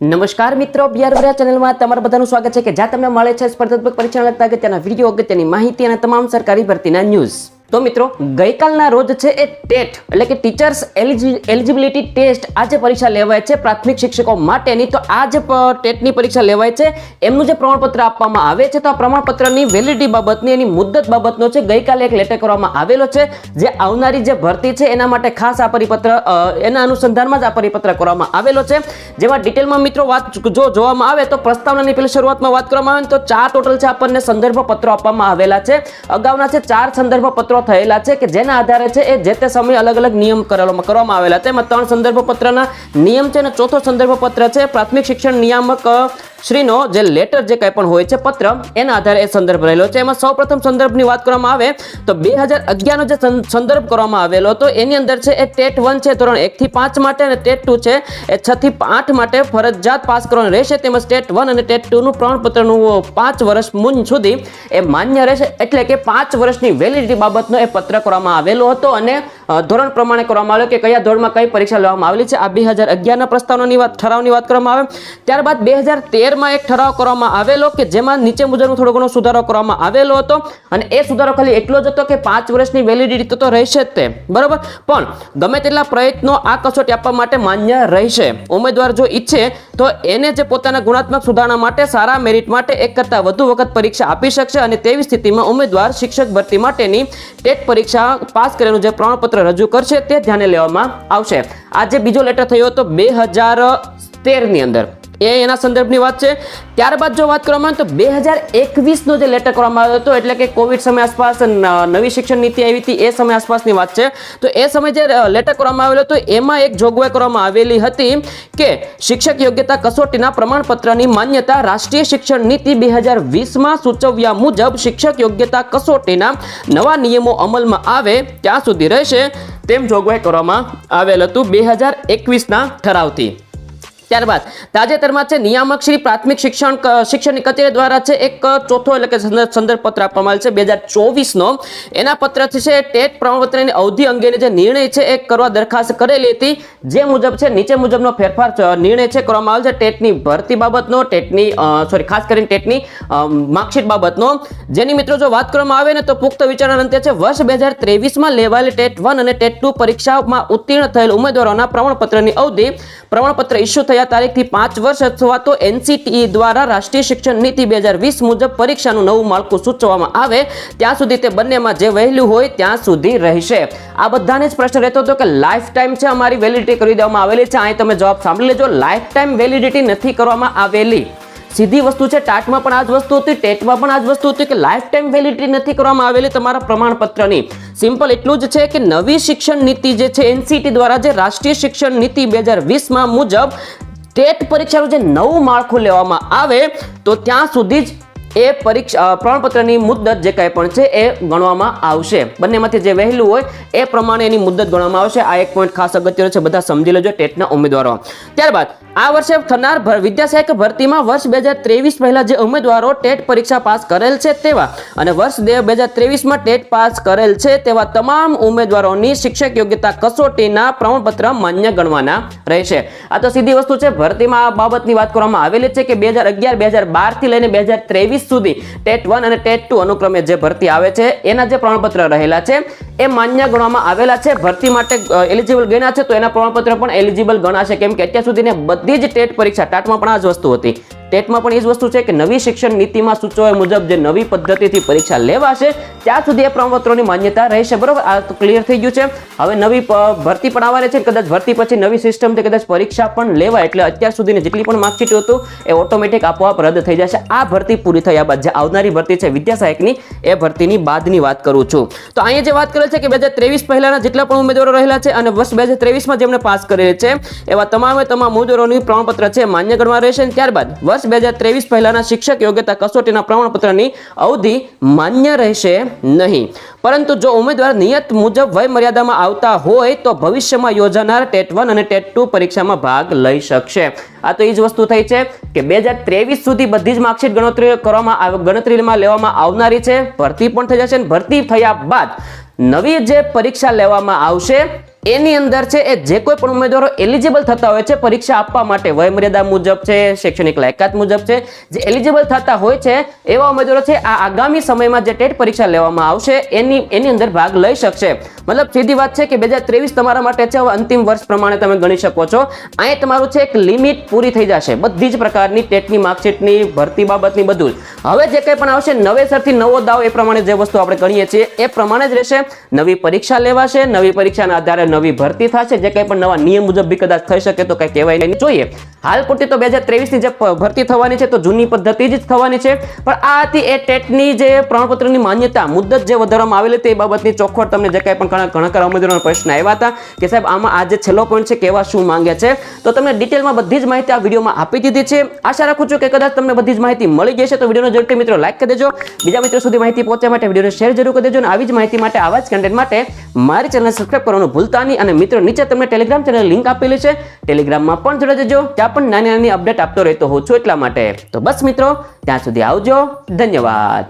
નમસ્કાર મિત્રો બિહાર ચેનલમાં તમારા બધાનું સ્વાગત છે કે જ્યાં તમને મળે છે સ્પર્ધાત્મક પરીક્ષાને લગતા અગત્યના વીડિયો, અગત્યની માહિતી અને તમામ સરકારી ભરતીના ન્યૂઝ. તો મિત્રો, ગઈકાલના રોજ છે એ ટેટ, એટલે કે ટીચર્સ એલિજિબિલિટી ટેસ્ટ આ જે પરીક્ષા લેવાય છે પ્રાથમિક શિક્ષકો માટેની. તો આ જે ટેટની પરીક્ષા લેવાય છે, એમનું જે પ્રમાણપત્ર આપવામાં આવે છે, તો આ પ્રમાણપત્રની વેલિડિટી બાબતની, એની મુદ્દત બાબતનો છે, ગઈકાલે એક લેટર કરવામાં આવેલો છે, જે આવનારી જે ભરતી છે, એના માટે ખાસ આ પરિપત્ર એના અનુસંધાનમાં જ આ પરિપત્ર કરવામાં આવેલો છે. જેમાં ડિટેલમાં મિત્રો વાત જો જોવામાં આવે, તો પ્રસ્તાવનાની પેલી શરૂઆતમાં વાત કરવામાં આવે તો ચાર ટોટલ છે આપણને સંદર્ભ પત્રો આપવામાં આવેલા છે. અગાઉના છે ચાર સંદર્ભ પત્રો થયેલા છે કે જેના આધારે છે એ જે તે સમયે અલગ અલગ નિયમ કરવામાં આવેલા. એમાં ત્રણ સંદર્ભ પત્રના નિયમ છે અને ચોથો સંદર્ભ પત્ર છે પ્રાથમિક શિક્ષણ નિયામક શ્રીનો જે લેટર જે કંઈ પણ હોય છે, પત્ર, એના આધારે એ સંદર્ભ રહેલો છે. એમાં સૌપ્રથમ સંદર્ભની વાત કરવામાં આવે તો બે હજાર અગિયારનો જે સંદર્ભ કરવામાં આવેલો હતો, એની અંદર છે એ ટેટ વન છે ધોરણ એકથી પાંચ માટે અને ટેટ ટુ છે એ છથી આઠ માટે ફરજિયાત પાસ કરવાનું રહેશે. તેમજ ટેટ વન અને ટેટ ટુનું પ્રમાણપત્રનું પાંચ વર્ષ મુન સુધી એ માન્ય રહેશે. એટલે કે પાંચ વર્ષની વેલિડિટી બાબતનો એ પત્ર કરવામાં આવેલો હતો અને ધોરણ પ્રમાણે કરવામાં આવેલો કે કયા ધોરણમાં કઈ પરીક્ષા લેવામાં આવેલી છે. આ બે હજાર અગિયારના પ્રસ્તાવની વાત, ઠરાવની વાત કરવામાં આવે. ત્યારબાદ બે હજાર તેરમાં એક ઠરાવ કરવામાં આવેલો કે જેમાં નીચે મુજબનો થોડો ઘણો સુધારો કરવામાં આવેલો હતો અને એ સુધારો ખાલી એટલો જ હતો કે પાંચ વર્ષની વેલિડિટી તો રહેશે જ તે. બરાબર? પણ ગમે તેટલા પ્રયત્નો આ કસોટી આપવા માટે માન્ય રહેશે. ઉમેદવાર જો ઈચ્છે તો એને જે પોતાના ગુણાત્મક સુધારણા માટે સારા મેરિટ માટે એક કરતાં વધુ વખત પરીક્ષા આપી શકશે અને તેવી સ્થિતિમાં ઉમેદવાર શિક્ષક ભરતી માટેની ટેટ પરીક્ષા પાસ કરેલું જે પ્રમાણપત્ર રજૂ કરશે તે ધ્યાને લેવામાં આવશે. આજે બીજો લેટર થયો હતો બે હજાર તેરની અંદર. એ એના સંદર્ભની વાત છે. ત્યારબાદ જો વાત કરવામાં આવે તો બે હજાર એકવીસનો જે લેટર કરવામાં આવ્યો હતો, એટલે કે કોવિડ સમય આસપાસ નવી શિક્ષણ નીતિ આવી હતી, એ સમય આસપાસની વાત છે. તો એ સમય જે લેટર કરવામાં આવેલો હતો, એમાં એક જોગવાઈ કરવામાં આવેલી હતી કે શિક્ષક યોગ્યતા કસોટીના પ્રમાણપત્રની માન્યતા રાષ્ટ્રીય શિક્ષણ નીતિ બે હજાર વીસમાં સૂચવ્યા મુજબ શિક્ષક યોગ્યતા કસોટીના નવા નિયમો અમલમાં આવે, ત્યાં સુધી રહેશે તેમ જોગવાઈ કરવામાં આવેલ હતું બે હજાર એકવીસના ઠરાવથી. ત્યારબાદ તાજેતરમાં છે, નિયામક શ્રી પ્રાથમિક શિક્ષણ શિક્ષણની કચેરી દ્વારા છે, એક ચોથો એટલે કે સંદર્ભ પત્ર આપવામાં આવેલ છે, બે હજાર ચોવીસનો. એના પત્રથી છે, ટેટ પ્રમાણપત્રની અવધિ અંગેની જે નિર્ણય છે, એ કરવા દરખાસ્ત કરેલી હતી. જે મુજબ છે, નીચે મુજબનો ફેરફાર નિર્ણય છે, કરવામાં આવેલ છે, ટેટની ભરતી બાબતનો, ટેટની સોરી, ખાસ કરીને ટેટની માર્કશીટ બાબતનો. જેની મિત્રો જો વાત કરવામાં આવે ને, તો પુખ્ત વિચારણા અંતે છે, વર્ષ બે હજાર ત્રેવીસમાં લેવાયેલી ટેટ વન અને ટેટ ટુ પરીક્ષામાં ઉત્તીર્ણ થયેલ ઉમેદવારોના પ્રમાણપત્રની અવધિ, પ્રમાણપત્ર ઇસ્યુ થયા તારીખથી પાંચ વર્ષ અથવા તો એનસીટીઈ દ્વારા રાષ્ટ્રીય શિક્ષણ નીતિ બે હજાર વીસ મુજબ પરીક્ષાનું નવું માળખું સૂચવવામાં આવે, ત્યાં સુધી તે બંનેમાં જે વહેલું હોય ત્યાં સુધી રહેશે. આ બધાને જ પ્રશ્ન રહેતો હતો કે લાઈફ ટાઈમ છે અમારી વેલિડિટી કરી દેવામાં આવેલી છે. અહીં તમે જવાબ સાંભળી લેજો. લાઈફ ટાઈમ વેલિડિટી નથી કરવામાં આવેલી. સીધી વસ્તુ છે, ટાટમાં પણ આ જ વસ્તુ હતી, ટેટમાં પણ આ જ વસ્તુ હતી કે લાઈફ ટાઈમ વેલિડિટી નથી કરવામાં આવેલી તમારા પ્રમાણપત્રની. સિમ્પલ એટલું જ છે કે નવી શિક્ષણ નીતિ જે છે, એનસીટી દ્વારા જે રાષ્ટ્રીય શિક્ષણ નીતિ બે હજાર વીસમાં મુજબ ટેટ પરીક્ષાનું જે નવું માળખું લેવામાં આવે, તો ત્યાં સુધી જ એ પરીક્ષા પ્રમાણપત્રની મુદ્દત જે કાંઈ પણ છે એ ગણવામાં આવશે. બંનેમાંથી જે વહેલું હોય, એ પ્રમાણે એની મુદ્દત ગણવામાં આવશે. આ એક પોઈન્ટ ખાસ અગત્યનો છે, બધા સમજી લેજો ટેટના ઉમેદવારો. ત્યારબાદ આ વર્ષે થનાર ભર- વિદ્યા ભરતીમાં વર્ષ બે હજાર ત્રેવીસ પહેલાં જે ઉમેદવારો ટેટ પરીક્ષા પાસ કરેલ છે તેવા અને વર્ષ બે હજાર ત્રેવીસમાં ટેટ પાસ કરેલ છે તેવા તમામ ઉમેદવારોની શિક્ષક યોગ્યતા કસોટીના પ્રમાણપત્ર માન્ય ગણવાના રહેશે. આ તો સીધી વસ્તુ છે, ભરતીમાં આ બાબતની વાત કરવામાં આવેલી છે કે બે હજાર અગિયાર, બે હજાર બારથી લઈને બે હજાર ત્રેવીસ સુધી ટેટ વન અને ટેટ ટુ અનુક્રમે જે ભરતી આવે છે, એના જે પ્રમાણપત્ર રહેલા છે, એ માન્ય ગણવામાં આવેલા છે. ભરતી માટે એલિજિબલ ગણ્યા છે તો એના પ્રમાણપત્ર પણ એલિજિબલ ગણાશે. કેમ કે અત્યાર સુધી બધી જ ટેટ પરીક્ષા ટાટમાં પણ આ જ વસ્તુ હતી. ટેટમાં પણ એ જ વસ્તુ છે કે નવી શિક્ષણ નીતિમાં સૂચવ્યા મુજબ જે નવી પદ્ધતિથી પરીક્ષા લેવાશે, ત્યાં સુધી એ પ્રમાણપત્રોની માન્યતા રહેશે. બરાબર? આ તો ક્લિયર થઈ ગયું છે. હવે નવી ભરતી પણ આવવાની છે. કદાચ ભરતી પછી નવી સિસ્ટમથી કદાચ પરીક્ષા પણ લેવાય. એટલે અત્યાર સુધીની જેટલી પણ માર્કશીટ હતું, એ ઓટોમેટિક આપોઆપ રદ થઈ જશે. આ ભરતી પૂરી થયા બાદ જે આવનારી ભરતી છે વિદ્યા સહાયકની, એ ભરતીની બાદની વાત કરું છું. તો અહીંયા જે વાત કરે છે કે બે હજાર ત્રેવીસ પહેલાના જેટલા પણ ઉમેદવારો રહેલા છે અને વર્ષ બે હજાર ત્રેવીસમાં જેમણે પાસ કરેલ છે, એવા તમામે તમામ ઉમેદવારોની પ્રમાણપત્ર છે માન્ય ગણવા રહેશે ત્યારબાદ વર્ષ બે હજાર ત્રેવીસ પહેલાના શિક્ષક યોગ્યતા કસોટીના પ્રમાણપત્રની અવધિ માન્ય રહેશે નહીં. પરંતુ જો ઉમેદવાર નિયત મુજબ વય મર્યાદામાં આવતા હોય તો ભવિષ્યમાં યોજાનાર ટેટ વન અને ટેટ ટુ પરીક્ષામાં ભાગ લઈ શકશે. આ તો એ જ વસ્તુ થઈ છે કે બે હજાર ત્રેવીસ સુધી બધી જ માર્કશીટ ગણતરી કરવામાં ગણતરીમાં લેવામાં આવનારી છે. ભરતી પણ થઈ જશે ભરતી થયા બાદ નવી જે પરીક્ષા લેવામાં આવશે એની અંદર છે, એ જે કોઈ પણ ઉમેદવારો એલિજિબલ થતા હોય છે, પરીક્ષા આપવા માટે વયમર્યાદા મુજબ છે, શૈક્ષણિક લાયકાત મુજબ છે, જે એલિજિબલ થતા હોય છે, એવા ઉમેદવારો છે, આ આગામી સમયમાં જે ટેટ પરીક્ષા લેવામાં આવશે, એની એની અંદર ભાગ લઈ શકશે. મતલબ સીધી વાત છે કે બે તમારા માટે છે, હવે અંતિમ વર્ષ પ્રમાણે તમે ગણી શકો છો. અહીં તમારું છે, એક લિમિટ પૂરી થઈ જશે. બધી જ પ્રકારની ટેટની, માર્કશીટની, ભરતી બાબતની બધું જ. હવે જે કંઈ પણ આવશે નવેસરથી નવો દાવ એ પ્રમાણે જે વસ્તુ આપણે ગણીએ છીએ, એ પ્રમાણે જ રહેશે. નવી પરીક્ષા લેવાશે, નવી પરીક્ષાના આધારે નવી ભરતી થશે, જે કંઈ પણ નવા નિયમ મુજબ બી કદાચ થઈ શકે તો કંઈ કહેવાય નહીં. જોઈએ, હાલ પૂરતી તો બે હજાર ત્રેવીસની જે ભરતી થવાની છે તો જૂની પદ્ધતિ જ થવાની છે. પણ આ હતી એ ટેટની જે પ્રમાણપત્રની માન્યતા, મુદ્દત જે વધારવામાં આવેલી હતી એ બાબતની ચોખવટ તમને જે કંઈ પણ ઘણા ઘણા ખરા ઉમેદવારોના પ્રશ્ન આવ્યા હતા કે સાહેબ, આમાં આ જે છેલ્લો પોઈન્ટ છે કેવા શું માંગે છે? તો તમને ડિટેલમાં બધી જ માહિતી આ વિડીયોમાં આપી દીધી છે. આશા રાખું છું કે કદાચ તમને બધી જ માહિતી મળી જશે તો વિડીયોનો જરૂરથી મિત્રો લાઈક કરી દેજો. બીજા મિત્રો સુધી માહિતી પહોંચવા માટે વિડીયોને શેર જરૂર કરી દેજો અને આવી જ માહિતી માટે આવા જ કન્ટેન્ટ માટે મારી ચેનલ સબસ્ક્રાઈબ કરવાનું ભૂલતા નહીં અને મિત્રો, નીચે તમને ટેલિગ્રામ ચેનલ લિંક આપેલી છે. ટેલિગ્રામમાં પણ જોડાઈ જજો. ત્યાં પણ નાની નાની અપડેટ આપતો રહેતો હોઉં છું એટલા માટે. તો બસ મિત્રો, ત્યાં સુધી આવજો. ધન્યવાદ.